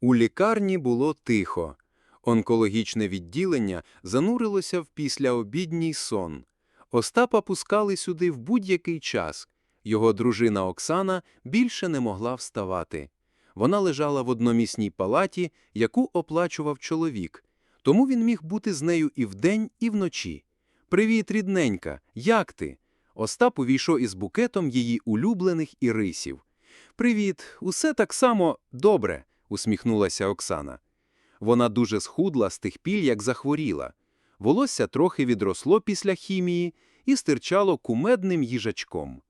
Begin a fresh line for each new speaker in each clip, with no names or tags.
У лікарні було тихо. Онкологічне відділення занурилося в післяобідній сон. Остапа пускали сюди в будь-який час. Його дружина Оксана більше не могла вставати. Вона лежала в одномісній палаті, яку оплачував чоловік, тому він міг бути з нею і вдень, і вночі. «Привіт, рідненька, як ти?» Остап увійшов із букетом її улюблених ірисів. «Привіт, усе так само добре», – усміхнулася Оксана. Вона дуже схудла з тих піль, як захворіла. Волосся трохи відросло після хімії і стирчало кумедним їжачком.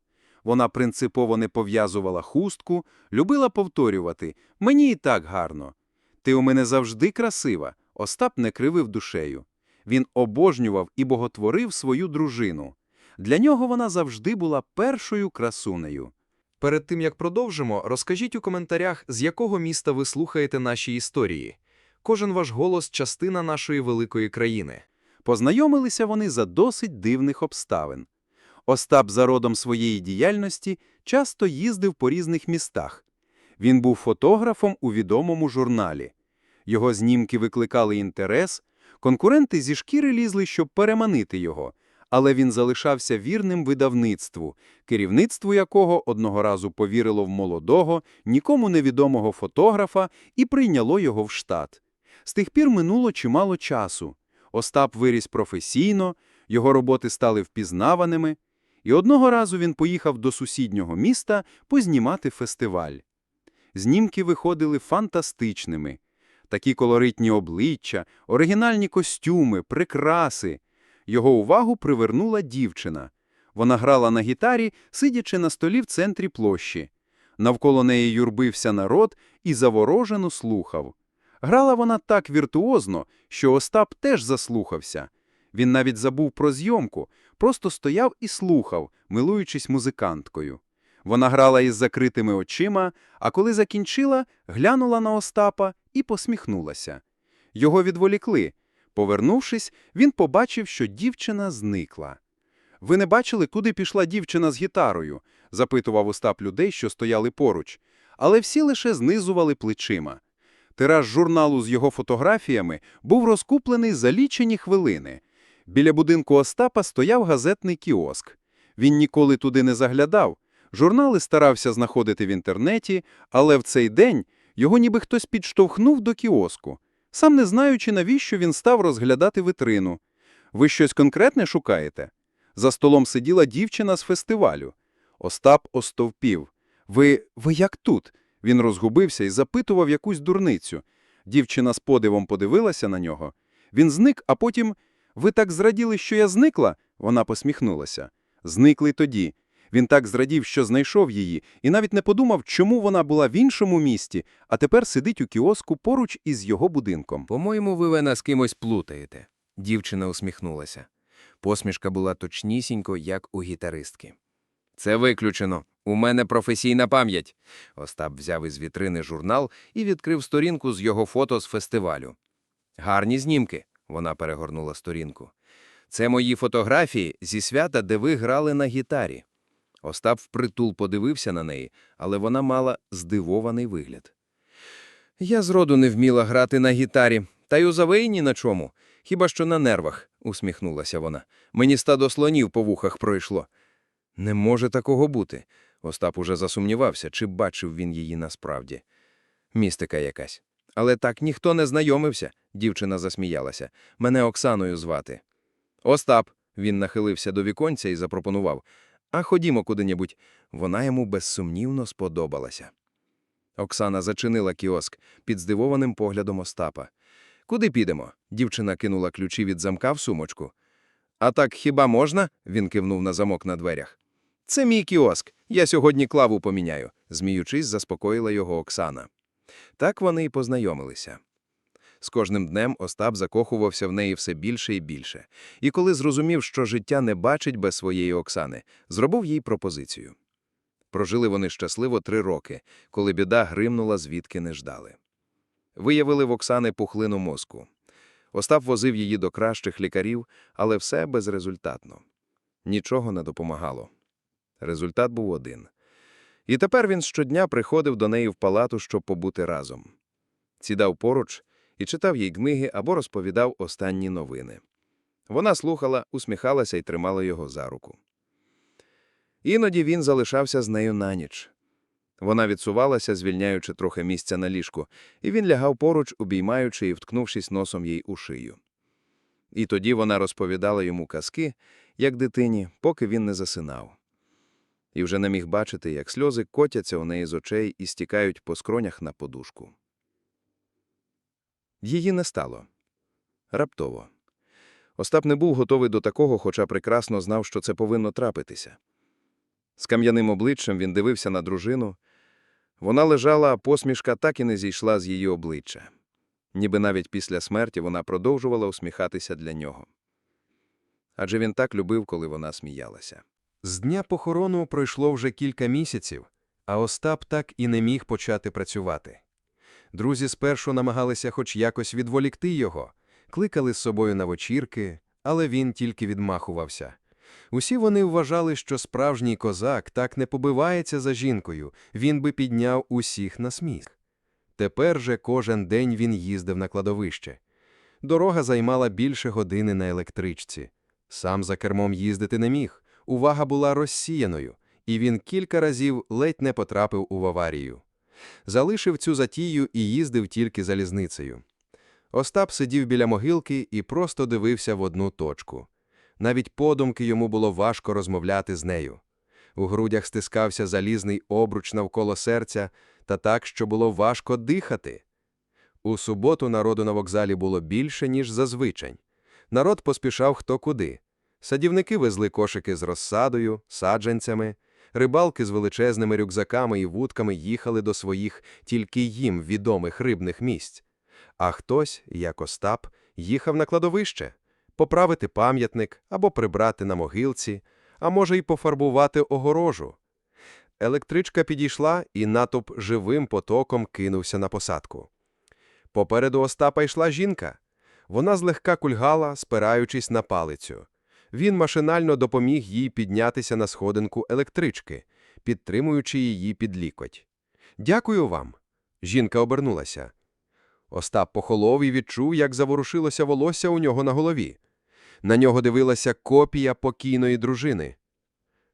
Вона принципово не пов'язувала хустку, любила повторювати «Мені і так гарно». «Ти у мене завжди красива», Остап не кривив душею. Він обожнював і боготворив свою дружину. Для нього вона завжди була першою красунею.
Перед тим як продовжимо, розкажіть у коментарях, з якого міста ви слухаєте наші історії. Кожен ваш голос частина нашої великої країни.
Познайомилися вони за досить дивних обставин. Остап за родом своєї діяльності часто їздив по різних містах. Він був фотографом у відомому журналі. Його знімки викликали інтерес, конкуренти зі шкіри лізли, щоб переманити його, але він залишався вірним видавництву, керівництву якого одного разу повірило в молодого, нікому невідомого фотографа і прийняло його в штат. З тих пір минуло чимало часу. Остап виріс професійно, його роботи стали впізнаваними, і одного разу він поїхав до сусіднього міста познімати фестиваль. Знімки виходили фантастичними. Такі колоритні обличчя, оригінальні костюми, прикраси. Його увагу привернула дівчина. Вона грала на гітарі, сидячи на столі в центрі площі. Навколо неї юрбився народ і заворожено слухав. Грала вона так віртуозно, що Остап теж заслухався. Він навіть забув про зйомку, просто стояв і слухав, милуючись музиканткою. Вона грала із закритими очима, а коли закінчила, глянула на Остапа і посміхнулася. Його відволікли. Повернувшись, він побачив, що дівчина зникла. «Ви не бачили, куди пішла дівчина з гітарою?» – запитував Остап людей, що стояли поруч. Але всі лише знизували плечима. Тираж журналу з його фотографіями був розкуплений за лічені хвилини. Біля будинку Остапа стояв газетний кіоск. Він ніколи туди не заглядав. Журнали старався знаходити в інтернеті, але в цей день його ніби хтось підштовхнув до кіоску, сам не знаючи, навіщо він став розглядати витрину. Ви щось конкретне шукаєте? За столом сиділа дівчина з фестивалю. Остап остовпів. Ви, ви як тут? Він розгубився і запитував якусь дурницю. Дівчина з подивом подивилася на нього. Він зник, а потім «Ви так зраділи, що я зникла?» Вона посміхнулася. Зникли тоді. Він так зрадів, що знайшов її, і навіть не подумав, чому вона була в іншому місті, а тепер сидить у кіоску поруч із його будинком.
По-моєму, ви мене з кимось плутаєте. Дівчина усміхнулася. Посмішка була точнісінько, як у гітаристки. Це виключено. У мене професійна пам'ять. Остап взяв із вітрини журнал і відкрив сторінку з його фото з фестивалю. Гарні знімки. Вона перегорнула сторінку. Це мої фотографії зі свята, де ви грали на гітарі. Остап впритул подивився на неї, але вона мала здивований вигляд. Я зроду не вміла грати на гітарі, та й у завеї ні на чому, хіба що на нервах, усміхнулася вона. Мені стадо слонів по вухах пройшло. Не може такого бути. Остап уже засумнівався, чи бачив він її насправді. Містика якась. Але так ніхто не знайомився, дівчина засміялася. Мене Оксаною звати. Остап, він нахилився до віконця і запропонував. А ходімо куди-небудь. Вона йому безсумнівно сподобалася. Оксана зачинила кіоск під здивованим поглядом Остапа. Куди підемо? Дівчина кинула ключі від замка в сумочку. А так хіба можна? Він кивнув на замок на дверях. Це мій кіоск. Я сьогодні клаву поміняю, зміючись, заспокоїла його Оксана. Так вони й познайомилися. З кожним днем Остап закохувався в неї все більше і більше, і коли зрозумів, що життя не бачить без своєї Оксани, зробив їй пропозицію. Прожили вони щасливо три роки, коли біда гримнула, звідки не ждали. Виявили в Оксани пухлину мозку. Остап возив її до кращих лікарів, але все безрезультатно. Нічого не допомагало. Результат був один. І тепер він щодня приходив до неї в палату, щоб побути разом.
сідав поруч і читав їй книги або розповідав останні новини. Вона слухала, усміхалася і тримала його за руку. Іноді він залишався з нею на ніч. Вона відсувалася, звільняючи трохи місця на ліжку, і він лягав поруч, обіймаючи і вткнувшись носом їй у шию. І тоді вона розповідала йому казки, як дитині, поки він не засинав. І вже не міг бачити, як сльози котяться у неї з очей і стікають по скронях на подушку. Її не стало. Раптово. Остап не був готовий до такого, хоча прекрасно знав, що це повинно трапитися. З кам'яним обличчям він дивився на дружину. Вона лежала, а посмішка так і не зійшла з її обличчя. Ніби навіть після смерті вона продовжувала усміхатися для нього. Адже він так любив, коли вона сміялася.
З дня похорону пройшло вже кілька місяців, а Остап так і не міг почати працювати. Друзі спершу намагалися хоч якось відволікти його, кликали з собою на вечірки, але він тільки відмахувався. Усі вони вважали, що справжній козак так не побивається за жінкою, він би підняв усіх на сміх. Тепер же кожен день він їздив на кладовище. Дорога займала більше години на електричці. Сам за кермом їздити не міг, увага була розсіяною, і він кілька разів ледь не потрапив у аварію. Залишив цю затію і їздив тільки залізницею. Остап сидів біля могилки і просто дивився в одну точку. Навіть подумки йому було важко розмовляти з нею. У грудях стискався залізний обруч навколо серця, та так, що було важко дихати. У суботу народу на вокзалі було більше, ніж зазвичай. Народ поспішав хто куди. Садівники везли кошики з розсадою, саджанцями, рибалки з величезними рюкзаками і вудками їхали до своїх тільки їм відомих рибних місць. А хтось, як Остап, їхав на кладовище поправити пам'ятник або прибрати на могилці, а може й пофарбувати огорожу. Електричка підійшла, і натовп живим потоком кинувся на посадку. Попереду Остапа йшла жінка. Вона злегка кульгала, спираючись на палицю. Він машинально допоміг їй піднятися на сходинку електрички, підтримуючи її під лікоть. Дякую вам. Жінка обернулася. Остап похолов і відчув, як заворушилося волосся у нього на голові. На нього дивилася копія покійної дружини.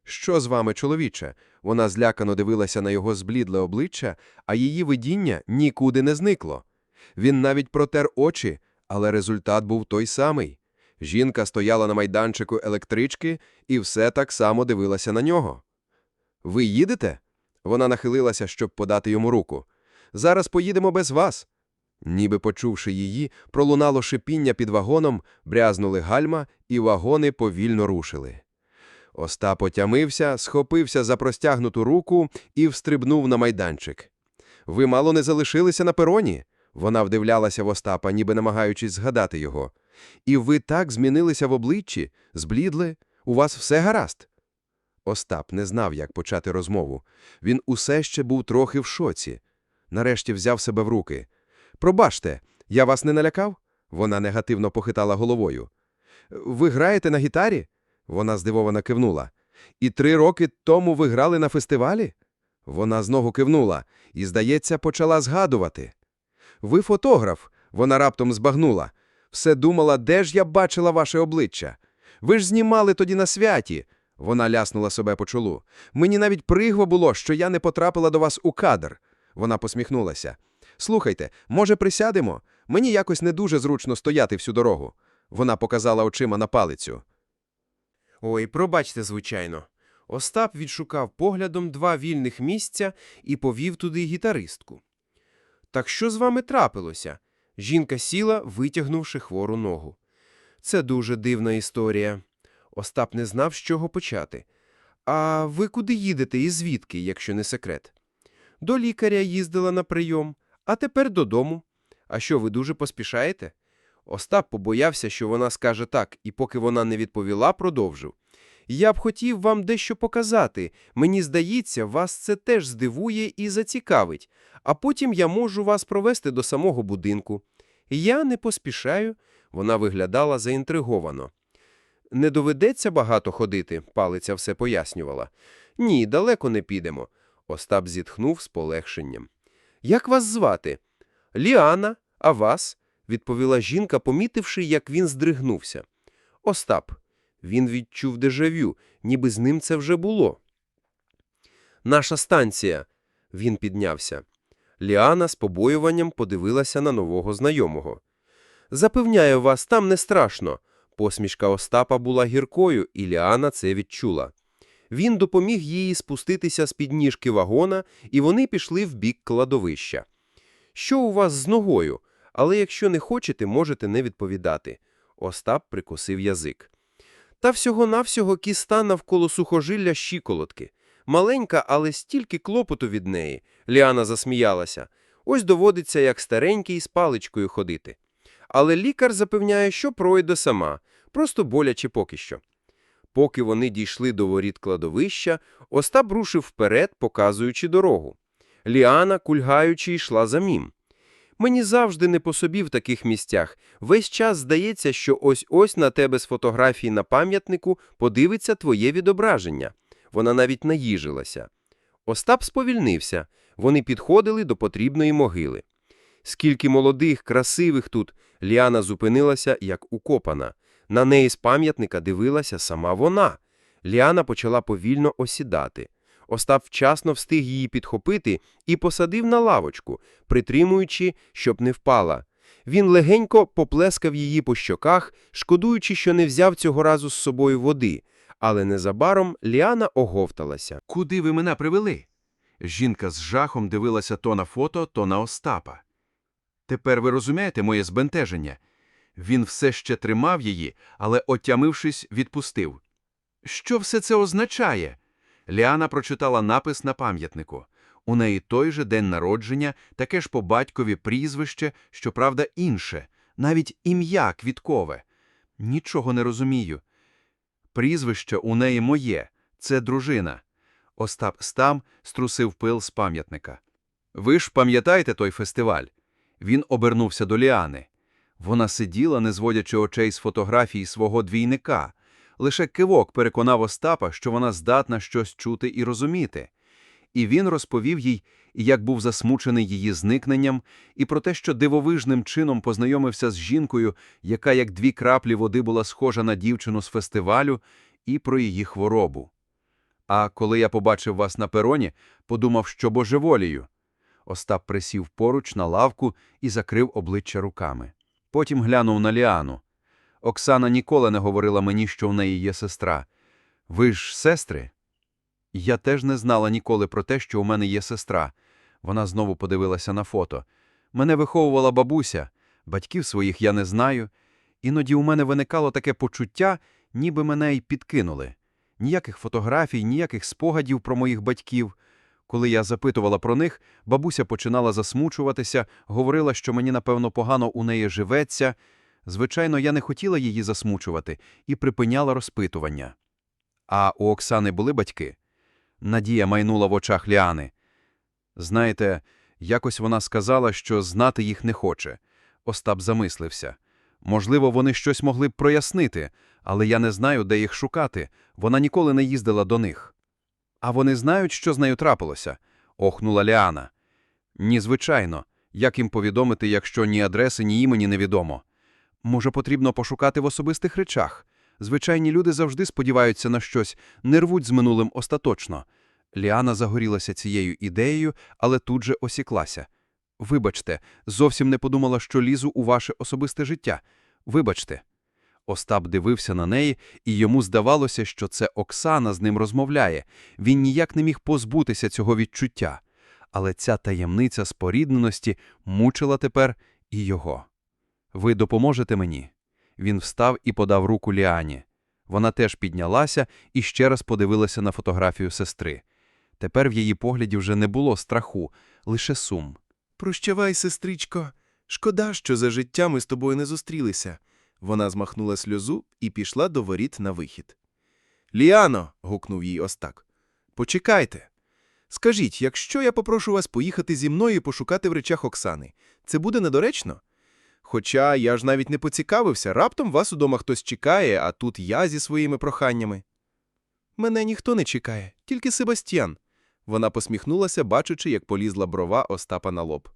Що з вами, чоловіче? Вона злякано дивилася на його зблідле обличчя, а її видіння нікуди не зникло. Він навіть протер очі, але результат був той самий. Жінка стояла на майданчику електрички і все так само дивилася на нього. Ви їдете? Вона нахилилася, щоб подати йому руку. Зараз поїдемо без вас. Ніби почувши її, пролунало шипіння під вагоном, брязнули гальма, і вагони повільно рушили. Остап отямився, схопився за простягнуту руку і встрибнув на майданчик. Ви мало не залишилися на пероні? Вона вдивлялася в Остапа, ніби намагаючись згадати його. І ви так змінилися в обличчі, зблідли, у вас все гаразд. Остап не знав, як почати розмову. Він усе ще був трохи в шоці. Нарешті взяв себе в руки. Пробачте, я вас не налякав? Вона негативно похитала головою. Ви граєте на гітарі? Вона здивовано кивнула. І три роки тому ви грали на фестивалі? Вона знову кивнула і, здається, почала згадувати. Ви фотограф, вона раптом збагнула. Все думала, де ж я бачила ваше обличчя. Ви ж знімали тоді на святі. Вона ляснула себе по чолу. Мені навіть пригво було, що я не потрапила до вас у кадр. Вона посміхнулася. Слухайте, може, присядемо? Мені якось не дуже зручно стояти всю дорогу. Вона показала очима на палицю.
Ой, пробачте, звичайно. Остап відшукав поглядом два вільних місця і повів туди гітаристку. Так що з вами трапилося? Жінка сіла, витягнувши хвору ногу. Це дуже дивна історія. Остап не знав, з чого почати. А ви куди їдете і звідки, якщо не секрет? До лікаря їздила на прийом, а тепер додому. А що, ви дуже поспішаєте? Остап побоявся, що вона скаже так, і поки вона не відповіла, продовжив. Я б хотів вам дещо показати. Мені здається, вас це теж здивує і зацікавить, а потім я можу вас провести до самого будинку. Я не поспішаю, вона виглядала заінтриговано. Не доведеться багато ходити, палиця все пояснювала. Ні, далеко не підемо. Остап зітхнув з полегшенням. Як вас звати?
Ліана, а вас? відповіла жінка, помітивши, як він здригнувся. Остап. Він відчув дежавю, ніби з ним це вже було. Наша станція. Він піднявся. Ліана з побоюванням подивилася на нового знайомого. Запевняю вас, там не страшно. Посмішка Остапа була гіркою, і Ліана це відчула. Він допоміг їй спуститися з підніжки вагона, і вони пішли в бік кладовища. Що у вас з ногою? Але якщо не хочете, можете не відповідати. Остап прикусив язик. Та всього-навсього кіста навколо сухожилля щиколотки. Маленька, але стільки клопоту від неї. Ліана засміялася. Ось доводиться, як старенький, з паличкою ходити. Але лікар запевняє, що пройде сама, просто боляче поки що. Поки вони дійшли до воріт кладовища, Остап рушив вперед, показуючи дорогу. Ліана, кульгаючи, йшла за мім. Мені завжди не по собі в таких місцях. Весь час здається, що ось-ось на тебе з фотографії на пам'ятнику подивиться твоє відображення. Вона навіть наїжилася. Остап сповільнився. Вони підходили до потрібної могили. Скільки молодих, красивих тут. Ліана зупинилася, як укопана. На неї з пам'ятника дивилася сама вона. Ліана почала повільно осідати. Остап вчасно встиг її підхопити і посадив на лавочку, притримуючи, щоб не впала. Він легенько поплескав її по щоках, шкодуючи, що не взяв цього разу з собою води. Але незабаром Ліана оговталася.
Куди ви мене привели? Жінка з жахом дивилася то на фото, то на Остапа. Тепер ви розумієте моє збентеження? Він все ще тримав її, але, отямившись, відпустив. Що все це означає? Ліана прочитала напис на пам'ятнику. У неї той же день народження, таке ж по батькові прізвище, щоправда, інше, навіть ім'я квіткове. Нічого не розумію. Прізвище у неї моє, це дружина. Остап Стам струсив пил з пам'ятника. Ви ж пам'ятаєте той фестиваль? Він обернувся до Ліани. Вона сиділа, не зводячи очей з фотографії свого двійника. Лише кивок переконав Остапа, що вона здатна щось чути і розуміти. І він розповів їй, як був засмучений її зникненням, і про те, що дивовижним чином познайомився з жінкою, яка як дві краплі води була схожа на дівчину з фестивалю, і про її хворобу. А коли я побачив вас на пероні, подумав, що божеволію. Остап присів поруч на лавку і закрив обличчя руками. Потім глянув на Ліану. Оксана ніколи не говорила мені, що в неї є сестра. Ви ж сестри? Я теж не знала ніколи про те, що у мене є сестра. Вона знову подивилася на фото. Мене виховувала бабуся, батьків своїх я не знаю. Іноді у мене виникало таке почуття, ніби мене й підкинули. Ніяких фотографій, ніяких спогадів про моїх батьків. Коли я запитувала про них, бабуся починала засмучуватися, говорила, що мені, напевно, погано у неї живеться. Звичайно, я не хотіла її засмучувати і припиняла розпитування. А у Оксани були батьки? Надія майнула в очах Ліани. Знаєте, якось вона сказала, що знати їх не хоче. Остап замислився. Можливо, вони щось могли б прояснити, але я не знаю, де їх шукати. Вона ніколи не їздила до них. А вони знають, що з нею трапилося? охнула Ліана. Ні, звичайно. Як їм повідомити, якщо ні адреси, ні імені невідомо? Може, потрібно пошукати в особистих речах? Звичайні люди завжди сподіваються на щось, не рвуть з минулим остаточно. Ліана загорілася цією ідеєю, але тут же осіклася. Вибачте, зовсім не подумала, що лізу у ваше особисте життя. Вибачте. Остап дивився на неї, і йому здавалося, що це Оксана з ним розмовляє. Він ніяк не міг позбутися цього відчуття. Але ця таємниця спорідненості мучила тепер і його. Ви допоможете мені? Він встав і подав руку Ліані. Вона теж піднялася і ще раз подивилася на фотографію сестри. Тепер в її погляді вже не було страху, лише сум.
Прощавай, сестричко. Шкода, що за життя ми з тобою не зустрілися. Вона змахнула сльозу і пішла до воріт на вихід. Ліано. гукнув їй Остак. Почекайте. Скажіть, якщо я попрошу вас поїхати зі мною і пошукати в речах Оксани, це буде недоречно? Хоча я ж навіть не поцікавився, раптом вас удома хтось чекає, а тут я зі своїми проханнями. Мене ніхто не чекає, тільки Себастьян. Вона посміхнулася, бачачи, як полізла брова Остапа на лоб.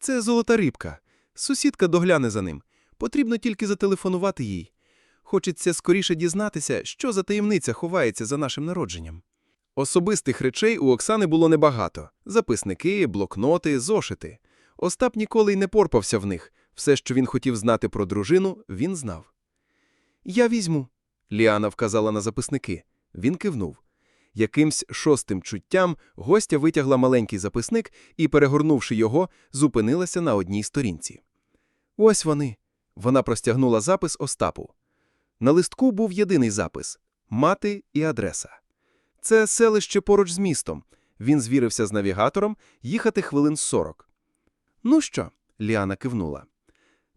Це золота рибка. Сусідка догляне за ним. Потрібно тільки зателефонувати їй. Хочеться скоріше дізнатися, що за таємниця ховається за нашим народженням. Особистих речей у Оксани було небагато. Записники, блокноти, зошити. Остап ніколи й не порпався в них. Все, що він хотів знати про дружину, він знав. «Я візьму», – Ліана вказала на записники. Він кивнув. Якимсь шостим чуттям гостя витягла маленький записник і, перегорнувши його, зупинилася на одній сторінці. Ось вони. Вона простягнула запис Остапу. На листку був єдиний запис – мати і адреса. Це селище поруч з містом. Він звірився з навігатором їхати хвилин 40. Ну що? Ліана кивнула.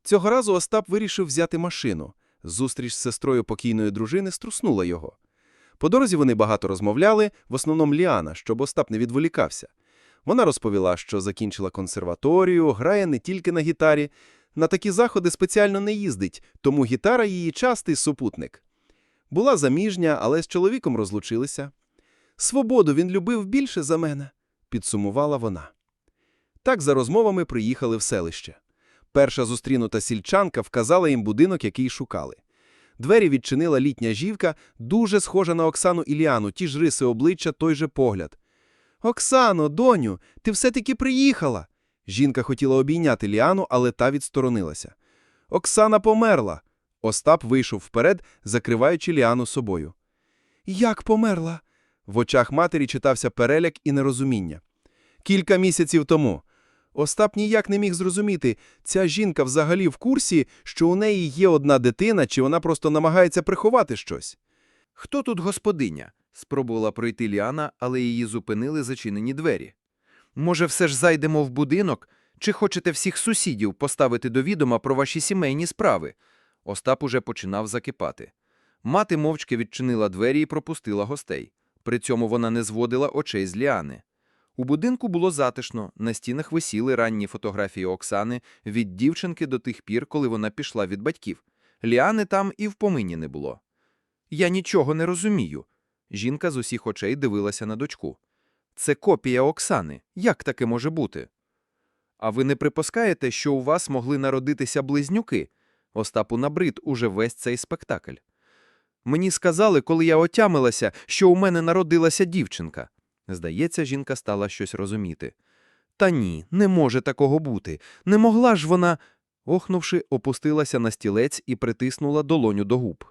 Цього разу Остап вирішив взяти машину. Зустріч з сестрою покійної дружини струснула його. По дорозі вони багато розмовляли, в основному Ліана, щоб Остап не відволікався. Вона розповіла, що закінчила консерваторію, грає не тільки на гітарі. На такі заходи спеціально не їздить, тому гітара її частий супутник. Була заміжня, але з чоловіком розлучилися. Свободу він любив більше за мене, підсумувала вона. Так за розмовами приїхали в селище. Перша зустрінута сільчанка вказала їм будинок, який шукали. Двері відчинила літня жівка, дуже схожа на Оксану Іліану, ті ж риси обличчя, той же погляд. Оксано, доню, ти все-таки приїхала. Жінка хотіла обійняти Ліану, але та відсторонилася. Оксана померла. Остап вийшов вперед, закриваючи Ліану собою. Як померла? В очах матері читався переляк і нерозуміння. Кілька місяців тому. Остап ніяк не міг зрозуміти, ця жінка взагалі в курсі, що у неї є одна дитина, чи вона просто намагається приховати щось.
Хто тут господиня? спробувала пройти Ліана, але її зупинили зачинені двері. Може, все ж зайдемо в будинок? Чи хочете всіх сусідів поставити до відома про ваші сімейні справи? Остап уже починав закипати. Мати мовчки відчинила двері і пропустила гостей. При цьому вона не зводила очей з Ліани. У будинку було затишно, на стінах висіли ранні фотографії Оксани від дівчинки до тих пір, коли вона пішла від батьків. Ліани там і в помині не було. Я нічого не розумію. Жінка з усіх очей дивилася на дочку. Це копія Оксани. Як таке може бути? А ви не припускаєте, що у вас могли народитися близнюки? Остапу набрид уже весь цей спектакль. Мені сказали, коли я отямилася, що у мене народилася дівчинка. Здається, жінка стала щось розуміти. Та ні, не може такого бути. Не могла ж вона. Охнувши, опустилася на стілець і притиснула долоню до губ.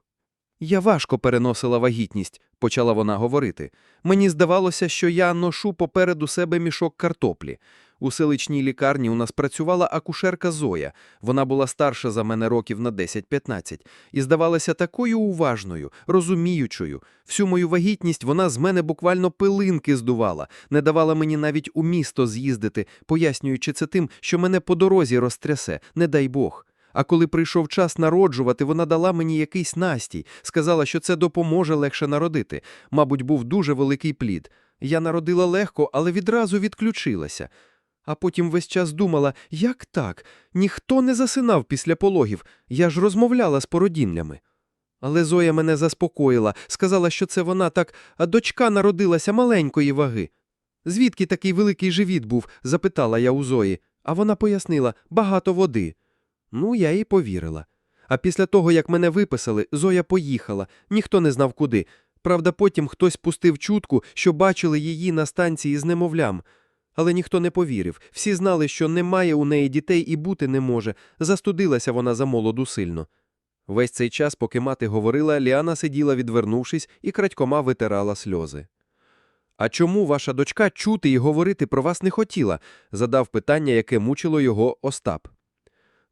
Я важко переносила вагітність, почала вона говорити. Мені здавалося, що я ношу попереду себе мішок картоплі. У селищній лікарні у нас працювала акушерка Зоя. Вона була старша за мене років на 10-15 і здавалася такою уважною, розуміючою. Всю мою вагітність вона з мене буквально пилинки здувала, не давала мені навіть у місто з'їздити, пояснюючи це тим, що мене по дорозі розтрясе, не дай Бог. А коли прийшов час народжувати, вона дала мені якийсь настій, сказала, що це допоможе легше народити. Мабуть, був дуже великий плід. Я народила легко, але відразу відключилася. А потім весь час думала, як так? Ніхто не засинав після пологів, я ж розмовляла з породіннями. Але Зоя мене заспокоїла, сказала, що це вона так, а дочка народилася маленької ваги. Звідки такий великий живіт був? запитала я у Зої, а вона пояснила багато води. Ну, я їй повірила. А після того, як мене виписали, Зоя поїхала, ніхто не знав куди. Правда, потім хтось пустив чутку, що бачили її на станції з немовлям. Але ніхто не повірив. Всі знали, що немає у неї дітей і бути не може. Застудилася вона за молоду сильно. Весь цей час, поки мати говорила, Ліана сиділа, відвернувшись, і крадькома витирала сльози. А чому ваша дочка чути і говорити про вас не хотіла? задав питання, яке мучило його Остап.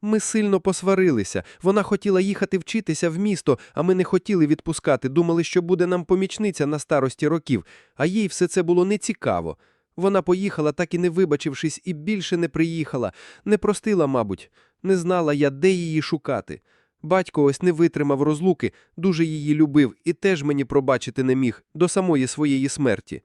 Ми сильно посварилися. Вона хотіла їхати вчитися в місто, а ми не хотіли відпускати, думали, що буде нам помічниця на старості років, а їй все це було нецікаво. Вона поїхала, так і не вибачившись, і більше не приїхала, не простила, мабуть, не знала я, де її шукати. Батько ось не витримав розлуки, дуже її любив і теж мені пробачити не міг до самої своєї смерті.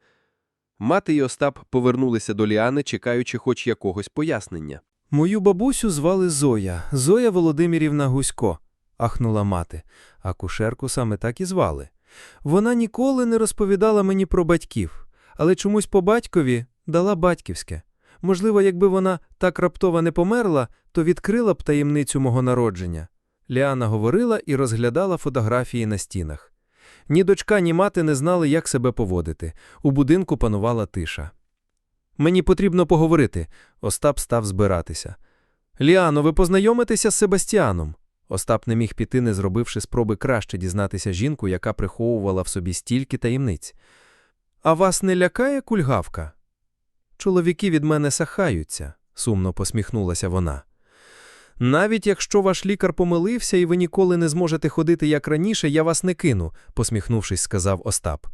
Мати й Остап повернулися до Ліани, чекаючи хоч якогось пояснення.
Мою бабусю звали Зоя, Зоя Володимирівна Гусько, ахнула мати, а кушерку саме так і звали. Вона ніколи не розповідала мені про батьків, але чомусь по батькові дала батьківське.
Можливо, якби вона так раптово не померла, то відкрила б таємницю мого народження. Ліана говорила і розглядала фотографії на стінах. Ні дочка, ні мати не знали, як себе поводити. У будинку панувала тиша. Мені потрібно поговорити. Остап став збиратися. Ліано, ви познайомитеся з Себастіаном. Остап не міг піти, не зробивши спроби краще дізнатися жінку, яка приховувала в собі стільки таємниць. А вас не лякає кульгавка? Чоловіки від мене сахаються, сумно посміхнулася вона. Навіть якщо ваш лікар помилився і ви ніколи не зможете ходити як раніше, я вас не кину, посміхнувшись, сказав Остап.